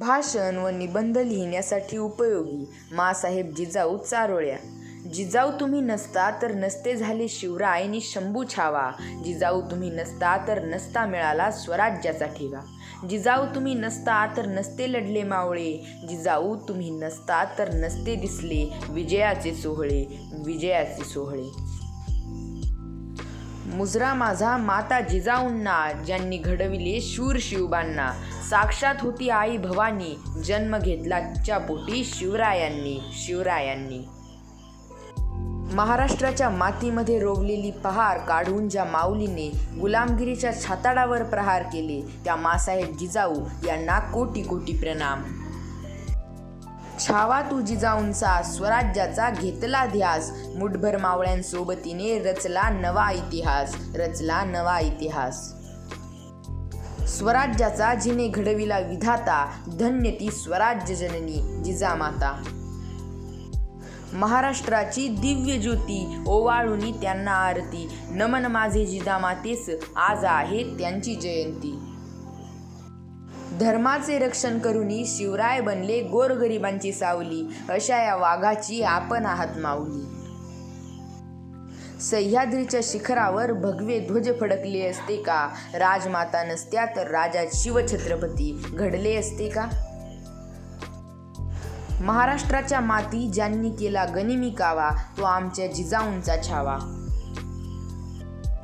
भाषण व निबंध लिहिण्यासाठी उपयोगी. मासाहेब जिजाऊ चारोळ्या. जिजाऊ तुम्ही नसता तर नसते झाले शिवराय नि शंभू छावा. जिजाऊ तुम्ही नसता तर नसता मिळाला स्वराज्याचा ठेवा. जिजाऊ तुम्ही नसता तर नसते लढले मावळे. जिजाऊ तुम्ही नसता तर नसते दिसले विजयाचे सोहळे विजयाचे सोहळे. मुजरा माझा माता जिजाऊंना ज्यांनी घडविले शूर शिवबांना. साक्षात होती आई भवानी जन्म घेतला तिच्या पोटी शिवरायांनी शिवरायांनी. महाराष्ट्राच्या मातीमध्ये रोवलेली पहार काढून ज्या माऊलीने गुलामगिरीच्या छाताडावर प्रहार केले त्या मासाहेब जिजाऊ यांना कोटी कोटी प्रणाम. छावा तू जिजाऊंचा स्वराज्याचा घेतला ध्यास. मुठभर मावळ्यांसोबतीने रचला नवा इतिहास रचला नवा इतिहास. स्वराज्याचा जिने घडविला विधाता धन्य ती स्वराज्य जननी जिजामाता. महाराष्ट्राची दिव्य ज्योती ओवाळुनी त्यांना आरती. नमन माझे जिजामातेस आज आहे त्यांची जयंती. धर्माचे रक्षण करूनही शिवराय बनले गोरगरिबांची सावली. अशा या वाघाची आपण आहात माऊली. सह्याद्रीच्या शिखरावर भगवे ध्वज फडकले असते का? राजमाता नसत्या तर राजा शिवछत्रपती घडले असते का? महाराष्ट्राच्या माती ज्यांनी केला गनिमी कावा तो आमच्या जिजाऊंचा छावा.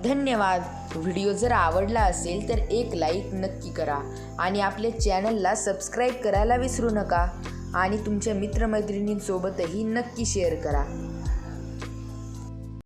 धन्यवाद. व्हिडिओ जर आवडला असेल तर एक लाईक नक्की करा आणि आपल्या चॅनलला सबस्क्राईब करायला विसरू नका. आणि तुमच्या मित्रमैत्रिणींसोबतही नक्की शेअर करा.